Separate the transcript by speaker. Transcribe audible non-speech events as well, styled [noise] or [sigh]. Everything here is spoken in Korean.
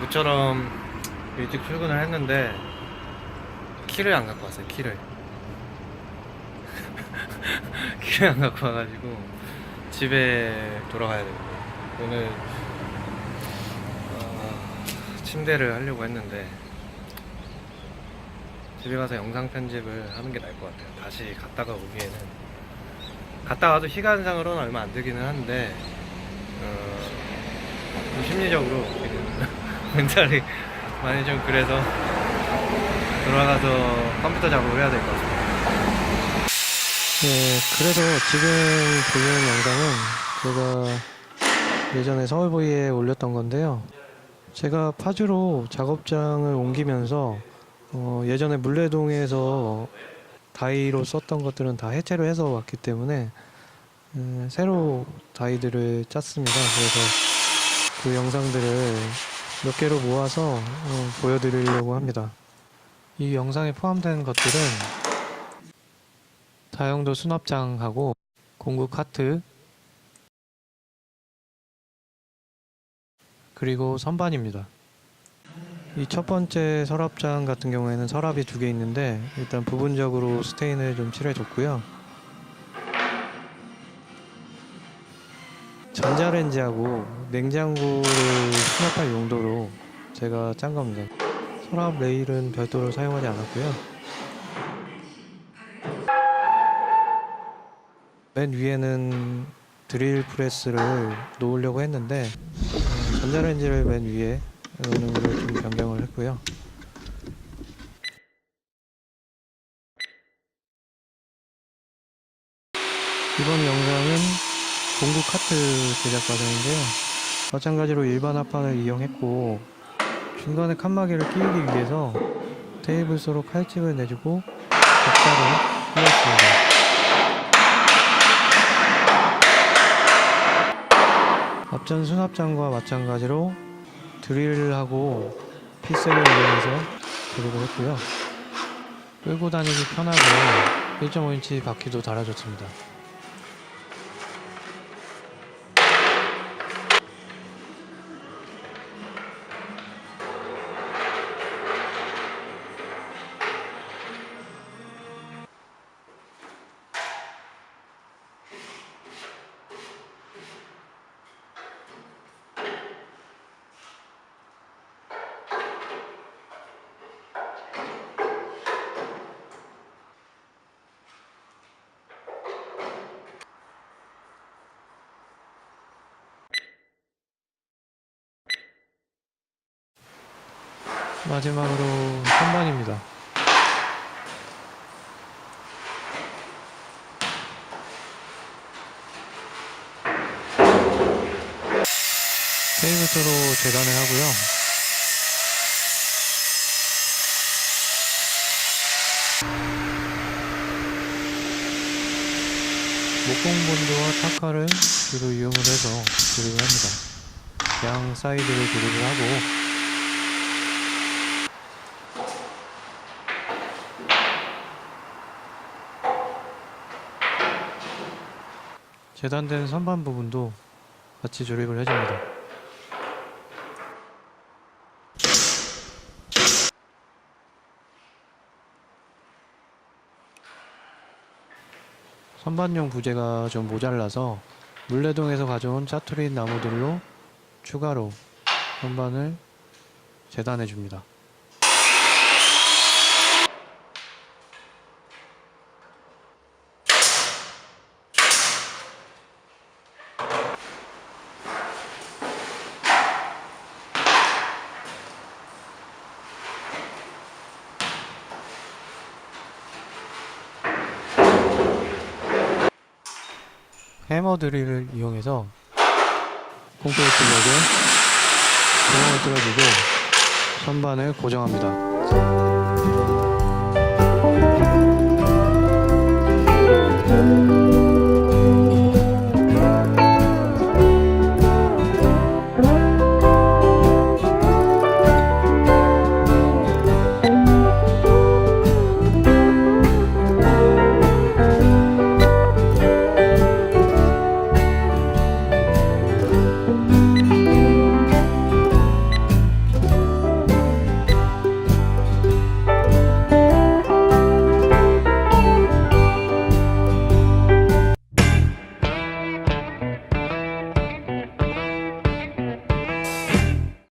Speaker 1: 모처럼 일찍 출근을 했는데 키를 안 갖고 왔어요 키를. [laughs] 키를 안 갖고 와가지고 집에 돌아가야 되고. 오늘 어, 침대를 하려고 했는데 집에 가서 영상 편집을 하는 게 나을 것 같아요. 다시 갔다가 오기에는. 갔다 와도 시간상으로는 얼마 안 들기는 한데 어, 좀 심리적으로 지금 [laughs] 멘탈이 많이 좀 그래서 돌아가서 컴퓨터 작업을 해야 될 것 같습니다.
Speaker 2: 네, 그래서 지금 보시는 영상은 제가 예전에 서울보이에 올렸던 건데요. 제가 파주로 작업장을 옮기면서 어, 예전에 물레동에서 다이로 썼던 것들은 다 해체를 해서 왔기 때문에 음, 새로 다이들을 짰습니다. 그래서 그 영상들을 몇 개로 모아서 어, 보여드리려고 합니다. 이 영상에 포함된 것들은 다용도 수납장하고 공구 카트 그리고 선반입니다. 이 첫 번째 서랍장 같은 경우에는 서랍이 두 개 있는데 일단 부분적으로 스테인을 좀 칠해줬고요. 전자레인지하고 냉장고를 수납할 용도로 제가 짠 겁니다. 서랍 레일은 별도로 사용하지 않았고요. 맨 위에는 드릴 프레스를 놓으려고 했는데 어, 전자레인지를 맨 위에 놓는 걸로 좀 변경을 했고요. 이번 영상은 공구 카트 제작 과정인데요. 마찬가지로 일반 합판을 이용했고 중간에 칸막이를 끼우기 위해서 테이블 소로 칼집을 내주고 격자로 끼웠습니다. 앞전 수납장과 마찬가지로 드릴하고 피스를 이용해서 조립을 했고요. 끌고 다니기 편하게 1.5인치 바퀴도 달아줬습니다. 마지막으로 선반입니다. 테이블토로 재단을 하고요. 목공본드와 타카를 주로 이용을 해서 조립을 합니다. 양 사이드를 조립을 하고 재단된 선반 부분도 같이 조립을 해줍니다. 선반용 부재가 좀 모자라서 물레동에서 가져온 짜투리 나무들로 추가로 선반을 재단해 줍니다. 해머 드릴을 이용해서 콘크리트 벽에 구멍을 뚫어주고 선반을 고정합니다.